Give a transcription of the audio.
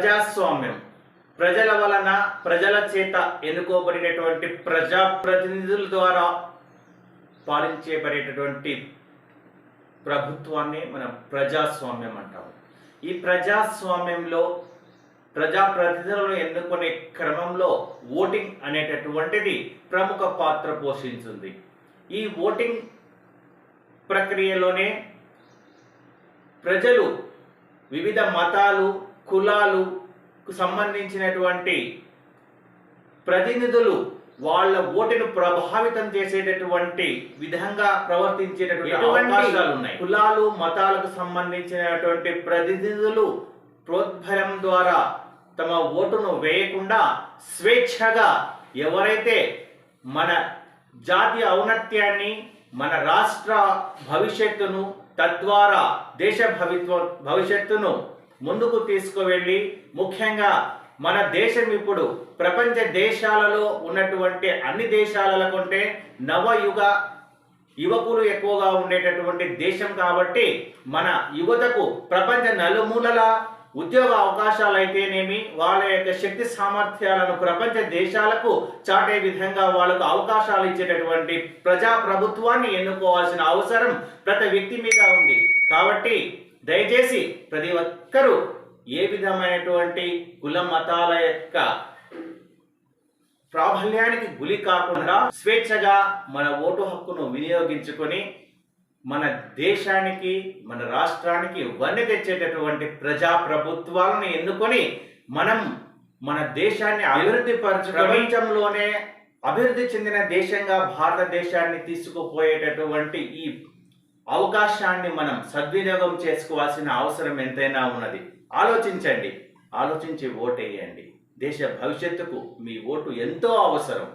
ప్రజాస్వామ్యం. ప్రజల వలన ప్రజల చేత ఎన్నుకోబడినటువంటి ప్రజాప్రతినిధుల ద్వారా పాలించేబడేటటువంటి ప్రభుత్వాన్ని మనం ప్రజాస్వామ్యం అంటాము. ఈ ప్రజాస్వామ్యంలో ప్రజాప్రతినిధులను ఎన్నుకునే క్రమంలో ఓటింగ్ అనేటటువంటిది ప్రముఖ పాత్ర పోషించింది. ఈ ఓటింగ్ ప్రక్రియలోనే ప్రజలు వివిధ మతాలు కులాలుకు సంబంధించినటువంటి ప్రతినిధులు వాళ్ళ ఓటును ప్రభావితం చేసేటటువంటి విధంగా ప్రవర్తించేటటువంటి కులాలు మతాలకు సంబంధించినటువంటి ప్రతినిధులు ప్రోద్భయం ద్వారా తమ ఓటును వేయకుండా స్వేచ్ఛగా ఎవరైతే మన జాతి ఔన్నత్యాన్ని మన రాష్ట్ర భవిష్యత్తును తద్వారా దేశ భవిత్వ భవిష్యత్తును ముందుకు తీసుకువెళ్ళి ముఖ్యంగా మన దేశం ఇప్పుడు ప్రపంచ దేశాలలో ఉన్నటువంటి అన్ని దేశాల కంటే నవయుగ యువకులు ఎక్కువగా ఉండేటటువంటి దేశం కాబట్టి మన యువతకు ప్రపంచ నలుమూలల ఉద్యోగ అవకాశాలు అయితేనేమి వాళ్ళ యొక్క శక్తి సామర్థ్యాలను ప్రపంచ దేశాలకు చాటే విధంగా వాళ్ళకు అవకాశాలు ఇచ్చేటటువంటి ప్రజా ప్రభుత్వాన్ని ఎన్నుకోవాల్సిన అవసరం ప్రతి వ్యక్తి మీద ఉంది. కాబట్టి దయచేసి ప్రతి ఒక్కరూ ఏ విధమైనటువంటి కుల మతాల యొక్క ప్రాబల్యానికి గురి కాకుండా స్వేచ్ఛగా మన ఓటు హక్కును వినియోగించుకొని మన దేశానికి మన రాష్ట్రానికి వన్నె తెచ్చేటటువంటి ప్రజా ప్రభుత్వాలను ఎన్నుకొని మనం మన దేశాన్ని అభివృద్ధి పరచు ప్రపంచంలోనే అభివృద్ధి చెందిన దేశంగా భారతదేశాన్ని తీసుకుపోయేటటువంటి ఈ అవకాశాన్ని మనం సద్వినియోగం చేసుకోవాల్సిన అవసరం ఎంతైనా ఉన్నది. ఆలోచించండి. ఆలోచించి ఓటేయండి. దేశ భవిష్యత్తుకు మీ ఓటు ఎంతో అవసరం.